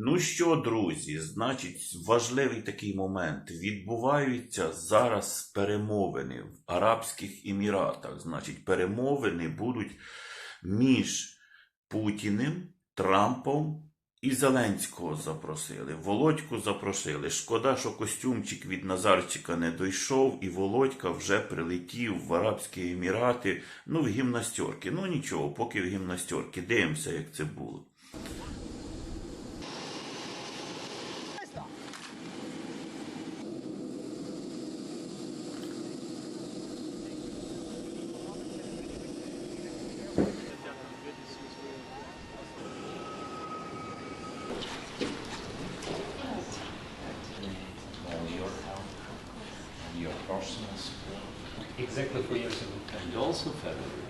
Ну що, друзі, значить, важливий такий момент. Відбуваються зараз перемовини в Арабських Еміратах. Значить, перемовини будуть між Путіним, Трампом і Зеленського запросили. Володьку запросили. Шкода, що костюмчик від Назарчика не дійшов, і Володька вже прилетів в Арабські Емірати, ну, в гімнастерки. Ну нічого, поки в гімнастерки. Дивимося, як це було. Exactly four years ago. And also February.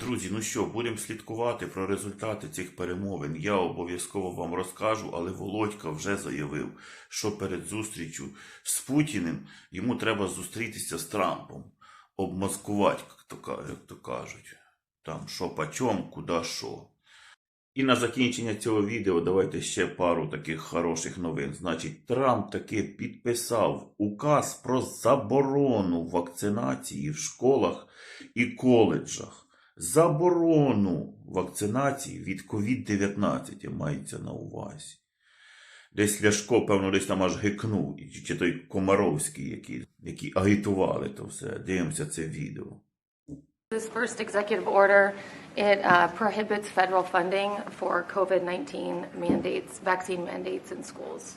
Друзі, ну що, будемо слідкувати про результати цих перемовин. Я обов'язково вам розкажу, але Володька вже заявив, що перед зустрічю з Путіним йому треба зустрітися з Трампом, обмаскувати, як то, кажуть. Там що почом, куди що. І на закінчення цього відео давайте ще пару таких хороших новин. Значить, Трамп таки підписав указ про заборону вакцинації в школах і коледжах. Заборону вакцинації від COVID-19 мається на увазі. Десь Ляшко, певно, десь там аж гикнув, чи, той Комаровський, які, які агітували то все. Дивимося це відео. This first executive order, it uh, prohibits federal funding for COVID-19 mandates, vaccine mandates in schools.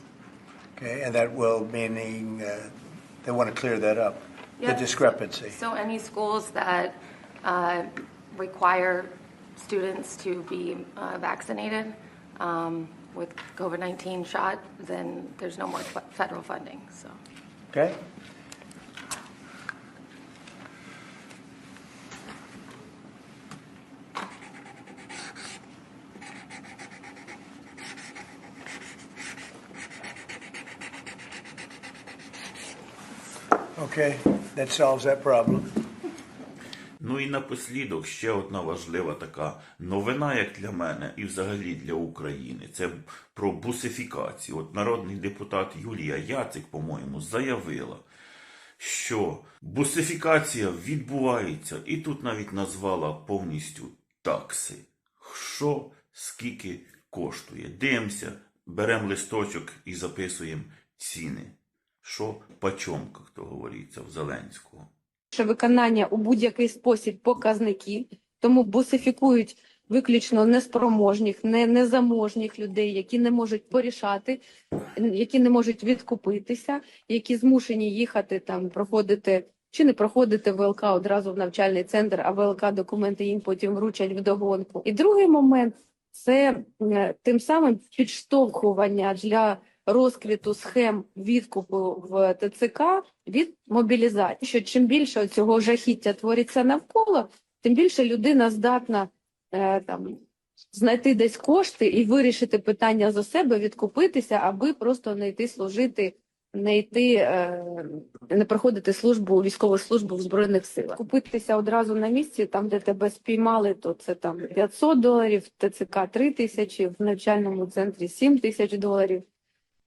Okay, and that will meaning uh, they want to clear that up, the discrepancy. So any schools that uh, require students to be uh, vaccinated um, with COVID-19 shot, then there's no more fe- federal funding, so. Okay? Okay, that solves that problem. Ну і напослідок ще одна важлива така новина, як для мене, і взагалі для України. Це про бусифікацію. От народний депутат Юлія Яцик, по-моєму, заявила, що бусифікація відбувається, і тут навіть назвала повністю такси. Що скільки коштує? Дивимося, беремо листочок і записуємо ціни. Що почом, як то говориться, в Зеленського. Що виконання у будь-який спосіб показників, тому бусифікують виключно неспроможних, не, незаможних людей, які не можуть порішати, які не можуть відкупитися, які змушені їхати там, проходити чи не проходити ВЛК одразу в навчальний центр, а ВЛК документи їм потім вручать вдогонку. І другий момент це е, тим самим підштовхування для розквіту схем відкупу в ТЦК від мобілізації. Що чим більше цього жахіття твориться навколо, тим більше людина здатна е, там знайти десь кошти і вирішити питання за себе, відкупитися, аби просто не йти служити, не йти, е, не проходити службу, військову службу в збройних силах. Купитися одразу на місці, там де тебе спіймали, то це там 500 доларів, ТЦК 3 тисячі, в навчальному центрі 7 тисяч доларів.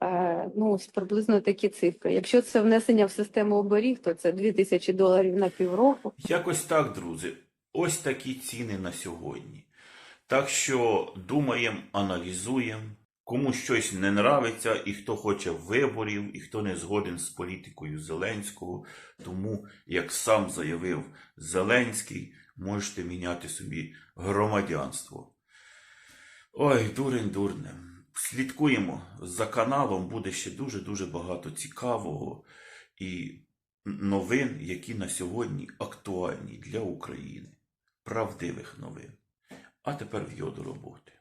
Е, Ну, ось приблизно такі цифри. Якщо це внесення в систему оберіг, то це 2 тисячі доларів на півроку. Якось так, друзі. Ось такі ціни на сьогодні. Так що думаємо, аналізуємо. Кому щось не нравиться, і хто хоче виборів, і хто не згоден з політикою Зеленського. Тому, як сам заявив Зеленський, можете міняти собі громадянство. Ой, дурень дурнем. Слідкуємо за каналом, буде ще дуже-дуже багато цікавого і новин, які на сьогодні актуальні для України. Правдивих новин. А тепер в йоду роботи.